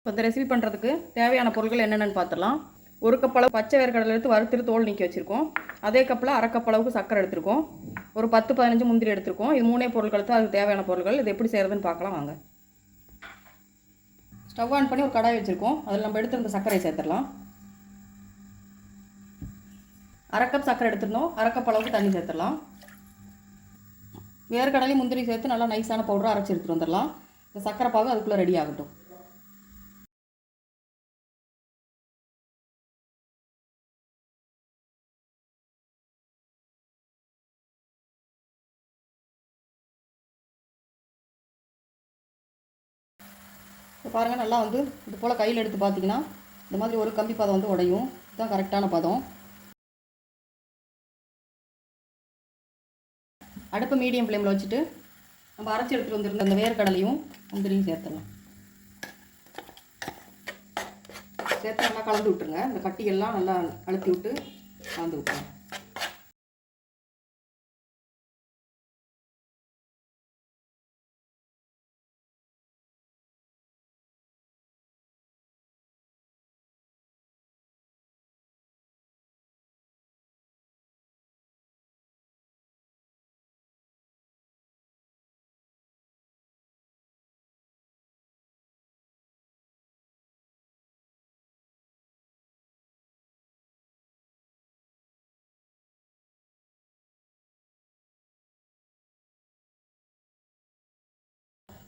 இப்போ இந்த ரெசிபி பண்ணுறதுக்கு தேவையான பொருட்கள் என்னென்னு பார்த்துடலாம். ஒரு கப்பளவு பச்சை வேர்க்கடலை எடுத்து வறுத்துட்டு தோல் நீக்கி வச்சுருக்கோம். அதே கப்பில் அரை சக்கரை எடுத்திருக்கோம். ஒரு பத்து பதினஞ்சு முந்திரி எடுத்திருக்கோம். இது மூணே பொருட்கள் தான் அதுக்கு தேவையான பொருட்கள். இது எப்படி செய்கிறதுன்னு பார்க்கலாம் வாங்க. ஸ்டவ் ஆன் பண்ணி ஒரு கடாய் வச்சுருக்கோம். அதில் நம்ம எடுத்திருந்த சர்க்கரையை சேர்த்துடலாம். அரை கப் சர்க்கரை எடுத்துருந்தோம். அரை கப் அளவுக்கு தண்ணி சேர்த்துடலாம். வேர்க்கடலையும் முந்திரி சேர்த்து நல்லா நைஸான பவுடராக அரைச்சி எடுத்துகிட்டு வந்துடலாம். இந்த சர்க்கரை பாகு அதுக்குள்ளே ரெடி ஆகட்டும். இப்போ பாருங்கள் நல்லா வந்து இது போல் கையில் எடுத்து பார்த்தீங்கன்னா இந்த மாதிரி ஒரு கம்பி பதம் வந்து உடையும். இதுதான் கரெக்டான பதம். அடுப்பு மீடியம் ஃப்ளேமில் வச்சுட்டு நம்ம அரைச்சி எடுத்துகிட்டு வந்துருந்த அந்த வேர்க்கடலையும் முந்திரியும் சேர்த்துடலாம். சேர்த்து நல்லா கலந்து விட்டுருங்க. இந்த கட்டியெல்லாம் நல்லா அழுத்தி விட்டு கலந்து விட்டுருங்க.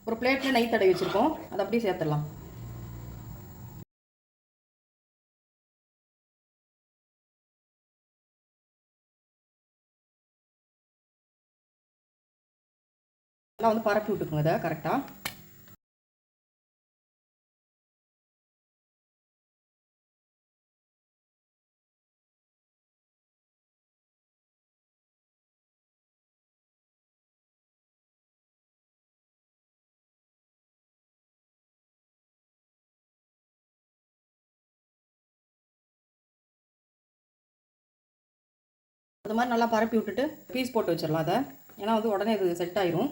ஒரு பிளேட்டில் நெய் தடவி வச்சுருக்கோம். அதை அப்படியே சேர்த்துடலாம். நல்லா வந்து பரப்பி விட்டுக்குங்க இதை கரெக்டாக அது மாதிரி நல்லா பரப்பி விட்டுட்டு பீஸ் போட்டு வச்சிடலாம் அதை. ஏன்னா வந்து உடனே இது செட் ஆயிரும்.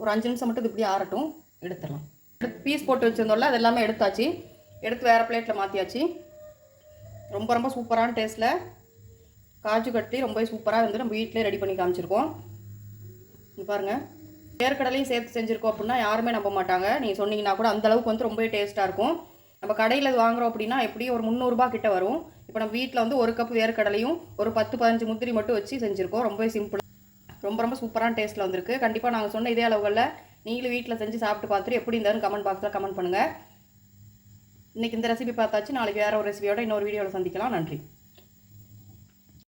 ஒரு அஞ்சு நிமிஷம் மட்டும் இது இப்படி ஆறட்டும் எடுத்துடலாம். எடுத்து பீஸ் போட்டு வச்சுருந்தோம்ல அது எல்லாமே எடுத்தாச்சு. எடுத்து வேறு பிளேட்டில் மாற்றியாச்சு ரொம்ப ரொம்ப சூப்பரான டேஸ்ட்டில் காஜு கட்டி ரொம்ப சூப்பராக வந்து நம்ம வீட்டிலே ரெடி பண்ணி காமிச்சிருக்கோம். இங்க பாருங்கள் வேர்க்கடலையும் சேர்த்து செஞ்சுருக்கோம் அப்படின்னா யாருமே நம்ப மாட்டாங்க. நீங்கள் சொன்னீங்கன்னா கூட அந்த அளவுக்கு வந்து ரொம்பவே டேஸ்ட்டாக இருக்கும். நம்ம கடையில் இது வாங்குறோம் அப்படின்னா எப்படியும் ஒரு முந்நூறுரூபா கிட்ட வரும். இப்போ நம்ம வீட்டில் வந்து ஒரு கப் வேர்க்கடலையும் ஒரு பத்து பதினஞ்சு முந்திரி மட்டும் வச்சு செஞ்சுருக்கோம். ரொம்பவே சிம்பிள் ரொம்ப ரொம்ப சூப்பரான டேஸ்ட்டில் வந்திருக்கு. கண்டிப்பாக நாங்கள் சொன்ன இதே அளவுகளில் நீங்களும் வீட்டில் செஞ்சு சாப்பிட்டு பார்த்துட்டு எப்படி இருந்தாலும் கமெண்ட் பாக்ஸில் கமெண்ட் பண்ணுங்கள் இன்றைக்கி இந்த ரெசிபி பார்த்தாச்சு. நாளைக்கு வேறு ஒரு ரெசிபியோட இன்னொரு வீடியோவில் சந்திக்கலாம். நன்றி.